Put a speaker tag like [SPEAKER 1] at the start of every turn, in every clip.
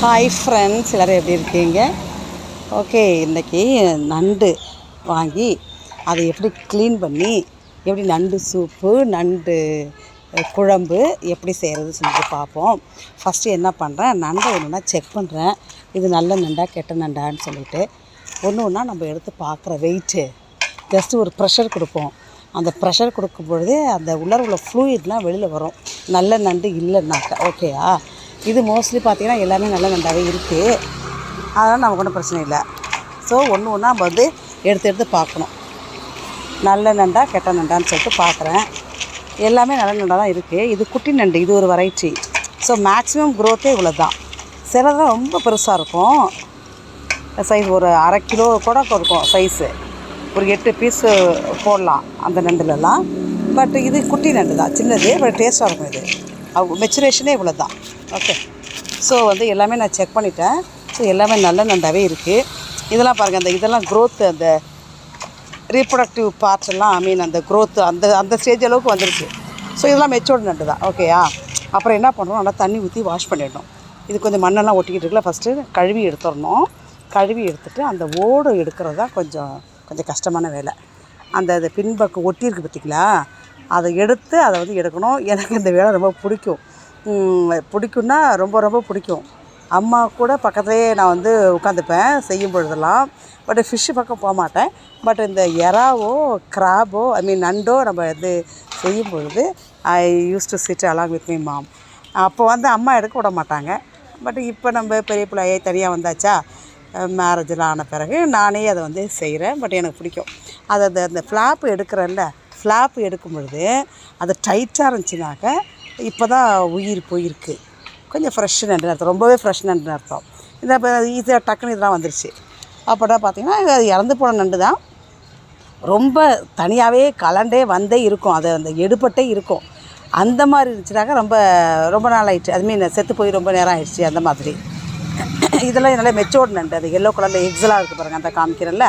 [SPEAKER 1] Hi friends எல்லோரும் எப்படி இருக்கீங்க? ஓகே இன்றைக்கி நண்டு வாங்கி அதை எப்படி க்ளீன் பண்ணி எப்படி நண்டு சூப்பு நண்டு குழம்பு எப்படி செய்கிறது செஞ்சு பார்ப்போம். ஃபஸ்ட்டு என்ன பண்ணுறேன் நண்டை ஒன்றுனா செக் பண்ணுறேன் இது நல்ல நண்டா கெட்ட நண்டான்னு சொல்லிட்டு. ஒன்று ஒன்றா நம்ம எடுத்து பார்க்குற வெயிட்டு ஜஸ்ட்டு ஒரு ப்ரெஷர் கொடுப்போம். அந்த ப்ரெஷர் கொடுக்கும் பொழுது அந்த உள்ளார உள்ள ஃப்ளூயிட்லாம் வெளியில் வரும். நல்ல நண்டு இல்லைன்னாக்க ஓகேயா இது மோஸ்ட்லி பார்த்திங்கன்னா எல்லாமே நல்ல நண்டாவே இருக்குது அதனால் நமக்கு ஒன்றும் பிரச்சனை இல்லை. ஸோ ஒன்று ஒன்றா நம்ம வந்து எடுத்து எடுத்து பார்க்கணும். நல்ல நண்டா கெட்ட நண்டான்னு சொல்லிட்டு பார்க்குறேன் எல்லாமே நல்ல நண்டாக தான் இருக்குது இது குட்டி நண்டு இது ஒரு வெரைட்டி ஸோ மேக்ஸிமம் க்ரோத்தே இவ்வளோ தான் சிலதெல்லாம் ரொம்ப பெருசாக இருக்கும். சைஸ் ஒரு அரை கிலோ கூட இருக்கும் சைஸு ஒரு எட்டு பீஸு போடலாம் அந்த நண்டுலலாம். பட் இது குட்டி நண்டு தான் சின்னது பட் டேஸ்ட்டாக இருக்கும் இது. மெச்சுரேஷனே இவ்வளோ தான் ஓகே ஸோ வந்து எல்லாமே நான் செக் பண்ணிட்டேன். ஸோ எல்லாமே நல்ல நண்டாவே இருக்குது இதெல்லாம் பாருங்கள் அந்த இதெல்லாம் க்ரோத்து அந்த ரீப்ரொடக்டிவ் பார்ட்ஸ் எல்லாம் ஐ மீன் அந்த க்ரோத்து அந்த அந்த ஸ்டேஜ் அளவுக்கு வந்துருச்சு ஸோ இதெல்லாம் மெச்சோர்டு நண்டு தான் ஓகேயா அப்புறம் என்ன பண்ணுறோம் நல்லா தண்ணி ஊற்றி வாஷ் பண்ணிடணும். இது கொஞ்சம் மண்ணெல்லாம் ஒட்டிக்கிட்டு இருக்குல்ல ஃபஸ்ட்டு கழுவி எடுத்துடணும். கழுவி எடுத்துட்டு அந்த ஓடு எடுக்கிறது தான் கொஞ்சம் கொஞ்சம் கஷ்டமான வேலை. அந்த அது பின்பக்கம் ஒட்டியிருக்கு பார்த்திங்களா அதை எடுத்து அதை வந்து எடுக்கணும். எனக்கு இந்த வேலை ரொம்ப பிடிக்கும். பிடிக்குன்னா பிடிக்கும்னா ரொம்ப ரொம்ப பிடிக்கும். அம்மா கூட பக்கத்துலேயே நான் வந்து உட்காந்துப்பேன் செய்யும் பொழுதெல்லாம். பட் ஃபிஷ்ஷு பக்கம் போக மாட்டேன். பட் இந்த எறாவோ கிராபோ ஐ மீன் நண்டோ நம்ம இது செய்யும் பொழுது I use to sit along with my mom அப்போ வந்து அம்மா எடுக்க விட மாட்டாங்க. பட் இப்போ நம்ம பெரிய பிள்ளையே தனியாக வந்தாச்சா மேரேஜெலாம் ஆன பிறகு நானே அதை வந்து செய்கிறேன் பட் எனக்கு பிடிக்கும். அது அந்த அந்த ஃப்ளாப் எடுக்கிறேன்ல ஃப்ளாப் எடுக்கும் பொழுது அது டைட்டாக இருந்துச்சுனாக்க இப்போ தான் உயிர் போயிருக்கு. கொஞ்சம் ஃப்ரெஷ் நண்டு அர்த்தம் ரொம்பவே ஃப்ரெஷ் நண்டு அர்த்தம். இந்த இப்போ ஈஸியாக டக்குன்னு இதெல்லாம் வந்துருச்சு. அப்போதான் பார்த்திங்கன்னா அது இறந்து போன நண்டு தான். ரொம்ப தனியாகவே கலண்டே வந்தே இருக்கும். அது அந்த எடுபட்டே இருக்கும். அந்த மாதிரி இருந்துச்சுனாக்கா ரொம்ப ரொம்ப நாள் ஆயிடுச்சு அது மீன் செத்து போய் ரொம்ப நேரம் ஆயிடுச்சு அந்த மாதிரி. இதெல்லாம் நல்ல மெச்சோர்டு நண்டு. அது எல்லோ கலரில் எக்ஸெல்லாம் இருக்குது பாருங்கள் அந்த காமிக்கிறேன்ல.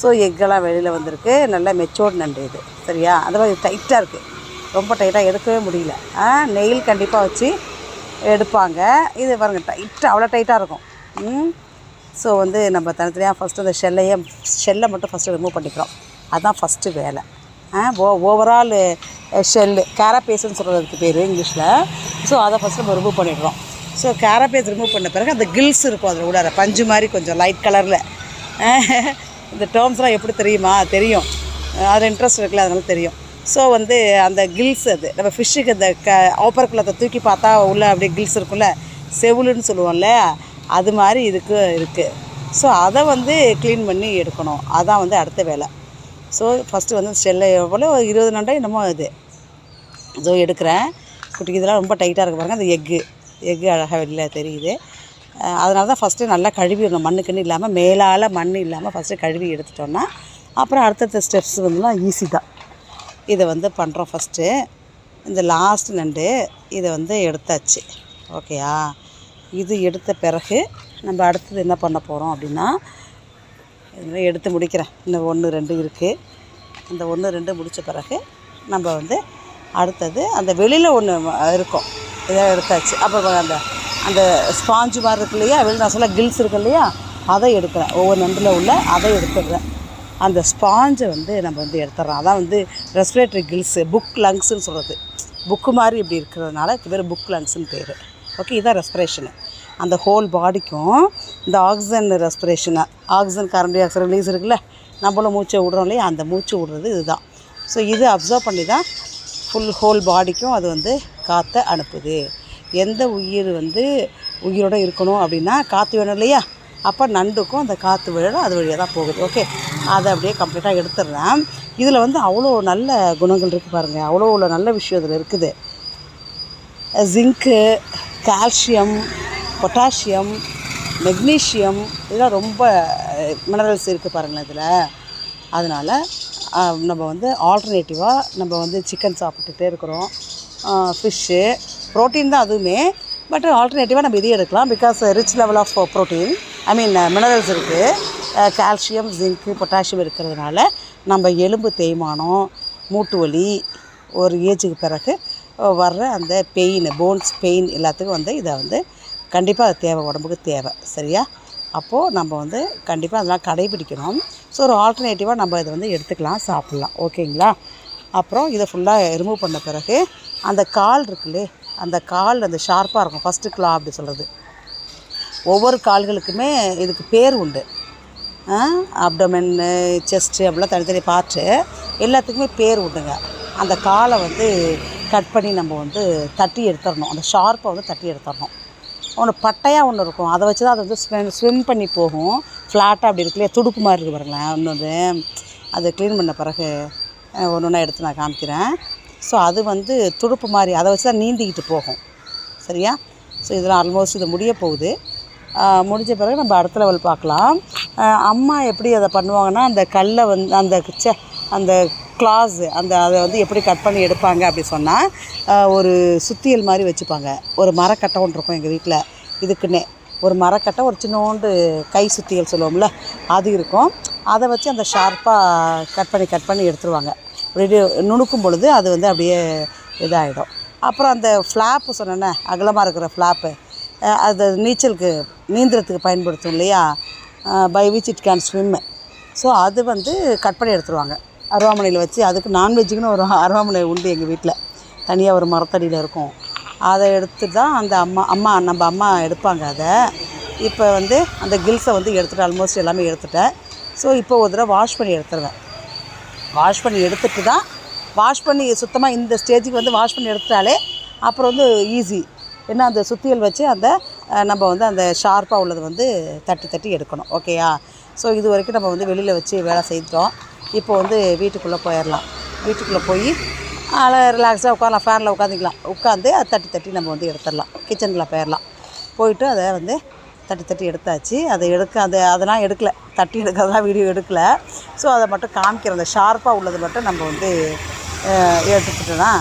[SPEAKER 1] ஸோ எக்கெல்லாம் வெளியில் வந்திருக்கு. நல்ல மெச்சோர்டு நண்டு இது. சரியா? அந்த மாதிரி டைட்டாக இருக்குது ரொம்ப டைட்டாக எடுக்கவே முடியல. நெயில் கண்டிப்பாக வச்சு எடுப்பாங்க. இது பாருங்கள் டைட்டாக அவ்வளோ டைட்டாக இருக்கும். ம். ஸோ வந்து நம்ம தனித்தனியாக ஃபஸ்ட்டு அந்த ஷெல்லையே ஷெல்லை மட்டும் ஃபஸ்ட்டு ரிமூவ் பண்ணிக்கிறோம். அதுதான் ஃபஸ்ட்டு வேலை. ஓ ஓவரால் ஷெல்லு கேரபேஸ்ன்னு சொல்கிறதுக்கு பேர் இங்கிலீஷில். ஸோ அதை ஃபஸ்ட்டு நம்ம ரிமூவ் பண்ணிடுறோம். ஸோ கேரபேஸ் ரிமூவ் பண்ண பிறகு அந்த கில்ஸ் இருக்கும் அதில் உள்ளார. பஞ்சு மாதிரி கொஞ்சம் லைட் கலரில் இந்த டேர்ம்ஸ்லாம் எப்படி தெரியுமா? தெரியும். அது இன்ட்ரெஸ்ட் இருக்குல்ல அதனால தெரியும். ஸோ வந்து அந்த கில்ஸ் அது. நம்ம ஃபிஷ்ஷுக்கு அந்த க ஓப்பர்குள்ளத்தை தூக்கி பார்த்தா உள்ளே அப்படியே கில்ஸ் இருக்கும்ல? செவுலுன்னு சொல்லுவோம்ல? அது மாதிரி இதுக்கு இருக்குது ஸோ அதை வந்து க்ளீன் பண்ணி எடுக்கணும். அதான் வந்து அடுத்த வேலை. ஸோ ஃபஸ்ட்டு வந்து ஸ்டெல்லை எவ்வளோ? இருபது நண்டா என்னமோ இது. ஸோ எடுக்கிறேன். குட்டி இதெல்லாம் ரொம்ப டைட்டாக இருக்கு பாருங்கள் அந்த எக்கு எக்கு அழகாக வெளியில் தெரியுது. அதனால தான் ஃபஸ்ட்டு நல்லா கழுவிடணும் மண்ணுக்குன்னு இல்லாமல் மேலால் மண் இல்லாமல் ஃபஸ்ட்டு கழுவி எடுத்துட்டோன்னா அப்புறம் அடுத்தடுத்த ஸ்டெப்ஸ் வந்துலாம் ஈஸி தான். இதை வந்து பண்ணுறோம் ஃபஸ்ட்டு இந்த லாஸ்ட் நண்டு இதை வந்து எடுத்தாச்சு. ஓகேயா இது எடுத்த பிறகு நம்ம அடுத்தது என்ன பண்ண போகிறோம் அப்படின்னா எடுத்து முடிக்கிறேன். இன்னும் ஒன்று ரெண்டு இருக்குது அந்த ஒன்று ரெண்டு முடித்த பிறகு நம்ம வந்து அடுத்தது அந்த வெளியில் ஒன்று இருக்கும். இதை எடுத்தாச்சு. அப்புறம் அந்த அந்த ஸ்பாஞ்சு மாதிரி இருக்கு இல்லையா? வெளியில் நான் சொல்ல கில்ஸ் இருக்கு இல்லையா? அதை எடுக்கிறேன். ஒவ்வொரு நண்டில் உள்ள அதை எடுத்துடுறேன். அந்த ஸ்பாஞ்சை வந்து நம்ம வந்து எடுத்துடுறோம் அதான் வந்து ரெஸ்பிரேட்டரி கில்ஸு புக் லங்ஸ்ன்னு சொல்கிறது புக்கு மாதிரி இப்படி இருக்கிறதுனால இது பேர் புக் லங்ஸ்னு பேர். ஓகே இதான் ரெஸ்பிரேஷனு அந்த ஹோல் பாடிக்கும் இந்த ஆக்சிஜன் ரெஸ்பிரேஷனை oxygen carbon dioxide release இருக்குல்ல நம்மளும் மூச்சை விடுறோம் இல்லையா அந்த மூச்சு விடுறது இதுதான். ஸோ இது அப்சர்வ் பண்ணி தான் ஃபுல் ஹோல் பாடிக்கும் அது வந்து காற்றை அனுப்புது. எந்த உயிர் வந்து உயிரோட இருக்கணும் அப்படின்னா காற்று வேணும் இல்லையா? அப்போ நண்டுக்கும் அந்த காற்று விழணும் அது வழியாக தான் போகுது. ஓகே அதை அப்படியே கம்ப்ளீட்டாக எடுத்துடுறேன். இதில் வந்து அவ்வளோ நல்ல குணங்கள் இருக்குது பாருங்கள் அவ்வளோ உள்ள நல்ல விஷயம் இதில் இருக்குது. ஜிங்க்கு கால்சியம் பொட்டாசியம் மெக்னீஷியம் இதெல்லாம் ரொம்ப மினரல்ஸ் இருக்குது பாருங்களேன் இதில். அதனால் நம்ம வந்து ஆல்டர்னேட்டிவாக நம்ம வந்து சிக்கன் சாப்பிட்டுட்டே இருக்கிறோம். ஃபிஷ்ஷு ப்ரோட்டீன் தான் அதுவுமே. பட் ஆல்டர்னேட்டிவாக நம்ம இதையும் எடுக்கலாம். Because rich level of protein I mean minerals இருக்குது கால்சியம் ஜிங்க்கு பொட்டாசியம் இருக்கிறதுனால நம்ம எலும்பு தேய்மானம் மூட்டு வலி ஒரு ஏஜுக்கு பிறகு வர்ற அந்த பெயின் போன்ஸ் பெயின் எல்லாத்துக்கும் வந்து இதை வந்து கண்டிப்பாக அது தேவை உடம்புக்கு தேவை. சரியா? அப்போது நம்ம வந்து கண்டிப்பாக அதெல்லாம் கடைபிடிக்கணும். ஸோ ஒரு ஆல்டர்னேட்டிவாக நம்ம இதை வந்து எடுத்துக்கலாம் சாப்பிட்லாம். ஓகேங்களா அப்புறம் இதை ஃபுல்லாக ரிமூவ் பண்ண பிறகு அந்த கால் இருக்குல்லே அந்த கால் அந்த ஷார்ப்பாக இருக்கும். ஃபஸ்ட்டு கிளா அப்படி சொல்கிறது ஒவ்வொரு கால்களுக்குமே இதுக்கு பேர் உண்டு. அப்டமென்னு செஸ்ட்டு அப்படிலாம் தனித்தனி பார்ட்டு எல்லாத்துக்குமே பேர் உண்டுங்க. அந்த காலை வந்து கட் பண்ணி நம்ம வந்து தட்டி எடுத்துடணும். அந்த ஷார்ப்பை வந்து தட்டி எடுத்துடணும். ஒன்று பட்டையாக ஒன்று இருக்கும். அதை வச்சு தான் அது வந்து ஸ்விம் ஸ்விம் பண்ணி போகும். ஃப்ளாட்டாக அப்படி இருக்கு இல்லையா துடுப்பு மாதிரி இருக்குது பாருங்களேன். இன்னொன்று அது க்ளீன் பண்ண பிறகு ஒன்று ஒன்றா எடுத்து நான் காமிக்கிறேன். ஸோ அது வந்து துடுப்பு மாதிரி அதை வச்சு தான் நீந்திக்கிட்டு போகும். சரியா? ஸோ இதெல்லாம் ஆல்மோஸ்ட் இது முடிய போகுது. முடிஞ்ச பிறகு நம்ம அடுத்த லெவல் பார்க்கலாம். அம்மா எப்படி அதை பண்ணுவாங்கன்னா அந்த கல்லை வந்து அந்த ச்சே அந்த கிளாஸு அந்த அதை வந்து எப்படி கட் பண்ணி எடுப்பாங்க அப்படி சொன்னால் ஒரு சுத்தியல் மாதிரி வச்சுப்பாங்க. ஒரு மரக்கட்டை ஒன்று இருக்கும் எங்கள் வீட்டில் இதுக்குன்னே ஒரு மரக்கட்டை ஒரு சின்னோண்டு கை சுத்தியல் சொல்லுவோம்ல அது இருக்கும். அதை வச்சு அந்த ஷார்ப்பாக கட் பண்ணி கட் பண்ணி எடுத்துருவாங்க. அப்படியே நுணுக்கும் பொழுது அது வந்து அப்படியே இதாகிடும் அப்புறம் அந்த ஃப்ளாப்பு சொன்னேன்னே அகலமாக இருக்கிற ஃப்ளாப்பு அது நீச்சலுக்கு நீந்துறதுக்கு பயன்படுத்தும் இல்லையா? By which it can swim. So அது வந்து கட் பண்ணி எடுத்துருவாங்க. அருவாமனையில் வச்சு அதுக்கு நான்வெஜ்ஜுக்குன்னு ஒரு அருவாமனை உண்டு எங்கள் வீட்டில் தனியாக ஒரு மரத்தடியில் இருக்கும். அதை எடுத்து தான் அந்த அம்மா அம்மா நம்ம அம்மா எடுப்பாங்க அதை. இப்போ வந்து அந்த கில்ஸை வந்து எடுத்துகிட்டு ஆல்மோஸ்ட் எல்லாமே எடுத்துட்டேன். ஸோ இப்போ ஒரு தடவை வாஷ் பண்ணி எடுத்துருவேன். வாஷ் பண்ணி எடுத்துட்டு தான் வாஷ் பண்ணி சுத்தமாக இந்த ஸ்டேஜுக்கு வந்து வாஷ் பண்ணி எடுத்துட்டாலே அப்புறம் வந்து ஈஸி ஏன்னா அந்த சுத்தியல் வச்சு அந்த நம்ம வந்து அந்த ஷார்ப்பாக உள்ளது வந்து தட்டி தட்டி எடுக்கணும். ஓகேயா ஸோ இது வரைக்கும் நம்ம வந்து வெளியில் வச்சு வேலை செய்துட்டோம். இப்போ வந்து வீட்டுக்குள்ளே போயிடலாம் வீட்டுக்குள்ளே போய் ரிலாக்ஸாக உட்காரலாம். ஃபேனில் உட்காந்துக்கலாம் உட்காந்து அதை தட்டி தட்டி நம்ம வந்து எடுத்துடலாம் கிச்சனுக்குள்ளே போயிடலாம் போயிட்டு அதை வந்து தட்டி தட்டி எடுத்தாச்சு. அதை எடுக்க அது அதெல்லாம் எடுக்கலை. தட்டி எடுக்கிறதெல்லாம் வீடியோ எடுக்கல. ஸோ அதை மட்டும் காமிக்கிற அந்த ஷார்ப்பாக உள்ளது மட்டும் நம்ம வந்து எடுத்துக்கிட்டோன்னா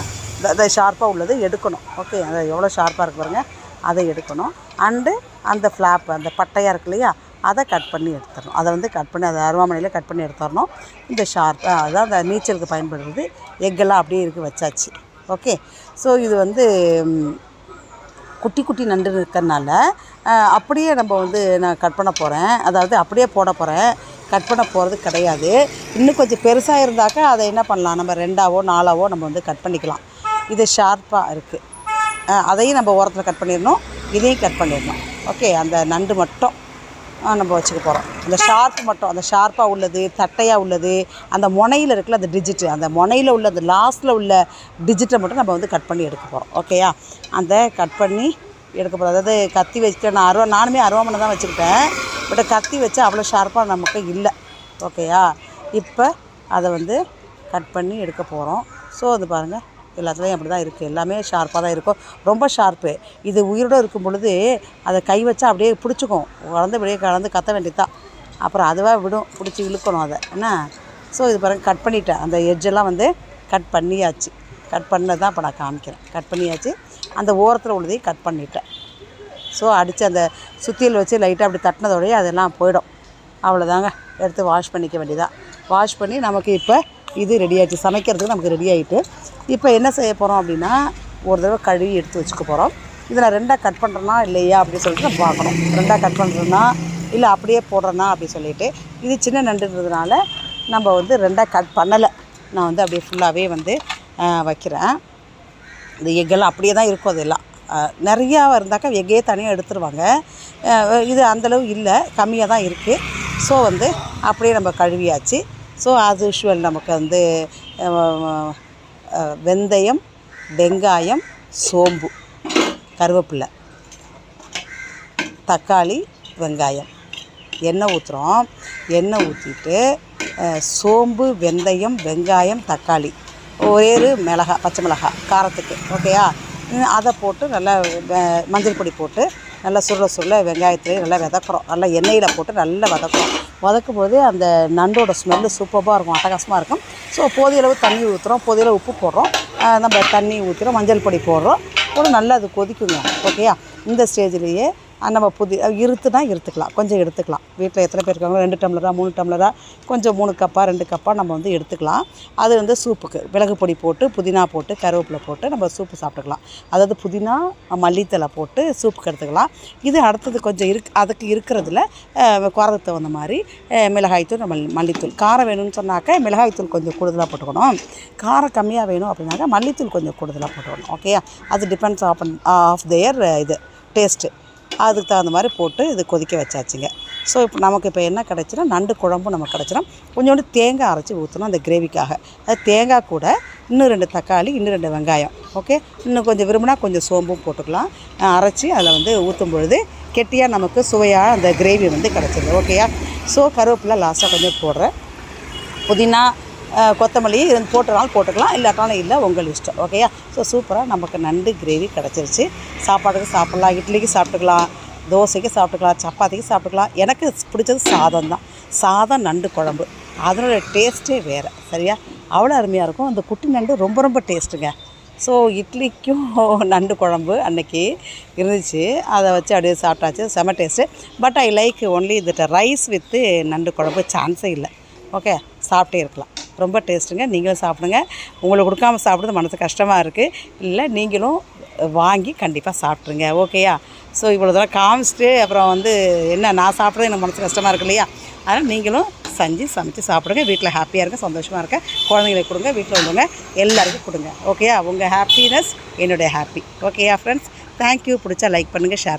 [SPEAKER 1] அதை ஷார்ப்பாக உள்ளது எடுக்கணும். ஓகே அதை எவ்வளோ ஷார்ப்பாக இருக்கு பாருங்கள் அதை எடுக்கணும். அண்டு அந்த ஃப்ளாப் அந்த பட்டையாக இருக்கு இல்லையா அதை கட் பண்ணி எடுத்துடணும். அதை வந்து கட் பண்ணி அதை அருவாமனையில் கட் பண்ணி எடுத்துடணும். இந்த ஷார்ப் அதான் அந்த நீச்சலுக்கு பயன்படுறது எக்கெல்லாம் அப்படியே இருக்கு வச்சாச்சு. ஓகே ஸோ இது வந்து குட்டி குட்டி நண்டு இருக்கிறனால அப்படியே நம்ம வந்து நான் கட் பண்ண போகிறேன் அதாவது அப்படியே போட போகிறேன் கட் பண்ண போகிறது கிடையாது. இன்னும் கொஞ்சம் பெருசாக இருந்தாக்கா அதை என்ன பண்ணலாம்? நம்ம ரெண்டாவோ நாலாவோ நம்ம வந்து கட் பண்ணிக்கலாம். இது ஷார்ப்பாக இருக்குது அதையும் நம்ம ஓரத்தில் கட் பண்ணிடணும். இதையும் கட் பண்ணிடணும். ஓகே அந்த நண்டு மட்டும் நம்ம வச்சுக்க போகிறோம் அந்த ஷார்ப் மட்டும் அந்த ஷார்ப்பாக உள்ளது தட்டையாக உள்ளது அந்த முனையில் இருக்கல அந்த டிஜிட்டு அந்த முனையில் உள்ள அந்த லாஸ்ட்டில் உள்ள டிஜிட்டை மட்டும் நம்ம வந்து கட் பண்ணி எடுக்க போகிறோம் ஓகேயா அந்த கட் பண்ணி எடுக்க போகிறோம் அதாவது கத்தி வச்சுட்டு நான் அருவா நானுமே அருவாமனை தான் வச்சுக்கிட்டேன். பட் கத்தி வச்சு அவ்வளோ ஷார்ப்பாக நமக்கு இல்லை. ஓகேயா இப்போ அதை வந்து கட் பண்ணி எடுக்க போகிறோம் ஸோ அது பாருங்கள் எல்லாத்துலேயும் அப்படி தான் இருக்குது எல்லாமே ஷார்ப்பாக தான் இருக்கும். ரொம்ப ஷார்ப்பு இது உயிரோடு இருக்கும் பொழுது அதை கை வச்சா அப்படியே பிடிச்சிக்கும். கலந்து அப்படியே கலந்து கத்த வேண்டியதுதான். அப்புறம் அதுவாக விடும். பிடிச்சி இழுக்கணும் அதை. என்ன? ஸோ இது பாருங்கள் கட் பண்ணிட்டேன். அந்த எட்ஜெல்லாம் வந்து கட் பண்ணியாச்சு. கட் பண்ணது தான் இப்போ நான் காமிக்கிறேன். கட் பண்ணியாச்சு. அந்த ஓரத்தில் உள்ளதையும் கட் பண்ணிட்டேன். ஸோ அடித்து அந்த சுத்தியில் வச்சு லைட்டாக அப்படி தட்டினதோடய அதெல்லாம் போயிடும். அவ்வளோதாங்க எடுத்து வாஷ் பண்ணிக்க வேண்டியதான் வாஷ் பண்ணி நமக்கு இப்போ இது ரெடி சமைக்கிறதுக்கு நமக்கு ரெடி ஆகிட்டு இப்போ என்ன செய்ய போகிறோம் அப்படின்னா ஒரு தடவை கழுவி எடுத்து வச்சுக்க போகிறோம் இதை நான் ரெண்டாக கட் பண்ணுறேன்னா இல்லையா அப்படின்னு சொல்லிட்டு நம்ம பார்க்கணும். ரெண்டாக கட் பண்ணுறேன்னா இல்லை அப்படியே போடுறேன்னா அப்படி சொல்லிட்டு. இது சின்ன நண்டுன்றதுனால நம்ம வந்து ரெண்டாக கட் பண்ணலை. நான் வந்து அப்படியே ஃபுல்லாகவே வந்து வைக்கிறேன். இந்த எக்கெல்லாம் அப்படியே தான் இருக்கும் அதெல்லாம். நிறையா இருந்தாக்கா எக்கையே தனியாக எடுத்துருவாங்க. இது அந்தளவு இல்லை. கம்மியாக தான் இருக்குது ஸோ வந்து அப்படியே நம்ம கழுவியாச்சு. ஸோ ஆஸ் யூஷுவல் நமக்கு வந்து வெந்தயம் வெங்காயம் சோம்பு கருவேப்பிலை தக்காளி வெங்காயம். எண்ணெய் ஊற்றுறோம் எண்ணெய் ஊற்றிட்டு சோம்பு வெந்தயம் வெங்காயம் தக்காளி. ஒரே ஒரு மிளகா பச்சை மிளகா காரத்துக்கு ஓகேயா அதை போட்டு நல்லா மஞ்சள் பொடி போட்டு நல்லா சுருள சுருள வெங்காயத்துலேயே நல்லா விதக்குறோம். நல்லா எண்ணெயில் போட்டு நல்லா வதக்குறோம். வதக்கும் போது அந்த நண்டோட ஸ்மெல்லு சூப்பராக இருக்கும் அட்டகாசமாக இருக்கும். ஸோ போதிய அளவு தண்ணி ஊற்றுறோம் போதிய அளவு உப்பு போடுறோம். நம்ம தண்ணி ஊற்றுறோம் மஞ்சள் பொடி போடுறோம். போட்டு நல்லா அது கொதிக்குங்க ஓகேயா இந்த ஸ்டேஜ்லேயே நம்ம புதி இருத்துனா இருத்துக்கலாம். கொஞ்சம் எடுத்துக்கலாம். வீட்டில் எத்தனை பேர் இருக்காங்களோ ரெண்டு டம்ளராக மூணு டம்ளராக கொஞ்சம் மூணு கப்பாக ரெண்டு கப்பாக நம்ம வந்து எடுத்துக்கலாம். அது வந்து சூப்புக்கு. மிளகு பொடி போட்டு புதினா போட்டு கருவேப்பிலை போட்டு நம்ம சூப்பு சாப்பிட்டுக்கலாம். அதாவது புதினா மல்லித்தலை போட்டு சூப்புக்கு எடுத்துக்கலாம். இது அடுத்தது கொஞ்சம் இருக் அதுக்கு இருக்கிறதுல குறதுக்கு தகுந்த மாதிரி மிளகாய்த்தூள் நம்ம மல்லித்தூள். காரம் வேணும்னு சொன்னாக்க மிளகாய்த்தூள் கொஞ்சம் கூடுதலாக போட்டுக்கணும். காரம் கம்மியாக வேணும் அப்படின்னாக்கா மல்லித்தூள் கொஞ்சம் கூடுதலாக போட்டுக்கணும். ஓகேயா அது டிபெண்ட்ஸ் ஆஃப் ஆஃப் தேர் இது டேஸ்ட்டு அதுக்கு தகுந்த மாதிரி போட்டு இது கொதிக்க வச்சாச்சுங்க. ஸோ இப்போ நமக்கு இப்போ என்ன கிடச்சினா நண்டு குழம்பு நமக்கு கிடச்சினா கொஞ்சோண்டு தேங்காய் அரைச்சி ஊற்றணும் அந்த கிரேவிக்காக. அது தேங்காய் கூட இன்னும் ரெண்டு தக்காளி இன்னும் ரெண்டு வெங்காயம் ஓகே இன்னும் கொஞ்சம் விரும்பினா கொஞ்சம் சோம்பும் போட்டுக்கலாம். அரைச்சி அதில் வந்து ஊற்றும் பொழுது கெட்டியாக நமக்கு சுவையாக அந்த கிரேவி வந்து கிடச்சிருது ஓகேயா ஸோ கருவேப்பிலை லாஸ்ட்டாக கொஞ்சம் போடுறேன். புதினா கொத்தமல்லி இது போட்டனாலும் போட்டுக்கலாம். இல்லாட்டாலும் இல்லை உங்கள் இஷ்டம். ஓகேயா ஸோ சூப்பராக நமக்கு நண்டு கிரேவி கிடச்சிருச்சு. சாப்பாடுக்கு சாப்பிட்லாம். இட்லிக்கு சாப்பிட்டுக்கலாம். தோசைக்கு சாப்பிட்டுக்கலாம். சப்பாத்திக்கு சாப்பிட்டுக்கலாம். எனக்கு பிடிச்சது சாதம் தான். சாதம் நண்டு குழம்பு. அதனோட டேஸ்ட்டே வேறு. சரியா? அவ்வளோ அருமையாக இருக்கும். அந்த குட்டி நண்டு ரொம்ப ரொம்ப டேஸ்ட்டுங்க ஸோ இட்லிக்கும் நண்டு குழம்பு அன்னைக்கு இருந்துச்சு. அதை வச்சு அப்படியே சாப்பிட்டாச்சு. செம taste but I like only இதுட்ட rice with நண்டு குழம்பு. சான்ஸே இல்லை. ஓகே சாப்பிட்டே இருக்கலாம். ரொம்ப டேஸ்ட்டுங்க. நீங்களும் சாப்பிடுங்க. உங்களுக்கு கொடுக்காம சாப்பிடுறது மனசு கஷ்டமாக இருக்குது இல்லை நீங்களும் வாங்கி கண்டிப்பாக சாப்பிட்ருங்க ஓகேயா? ஸோ இவ்வளோ தூரம் காமிச்சிட்டு அப்புறம் வந்து என்ன நான் சாப்பிட்றது எனக்கு மனசு கஷ்டமாக இருக்கு இல்லையா? அதனால் நீங்களும் செஞ்சு சமைச்சு சாப்பிடுங்க. வீட்டில் ஹாப்பியாக இருக்க சந்தோஷமாக இருக்க குழந்தைங்களுக்கு கொடுங்க வீட்டில் உள்ளவங்க எல்லாருக்கும் கொடுங்க. ஓகேயா? உங்கள் ஹாப்பினஸ் என்னுடைய ஹாப்பி ஓகேயா ஃப்ரெண்ட்ஸ் தேங்க்யூ பிடிச்சா லைக் பண்ணுங்கள் ஷேர்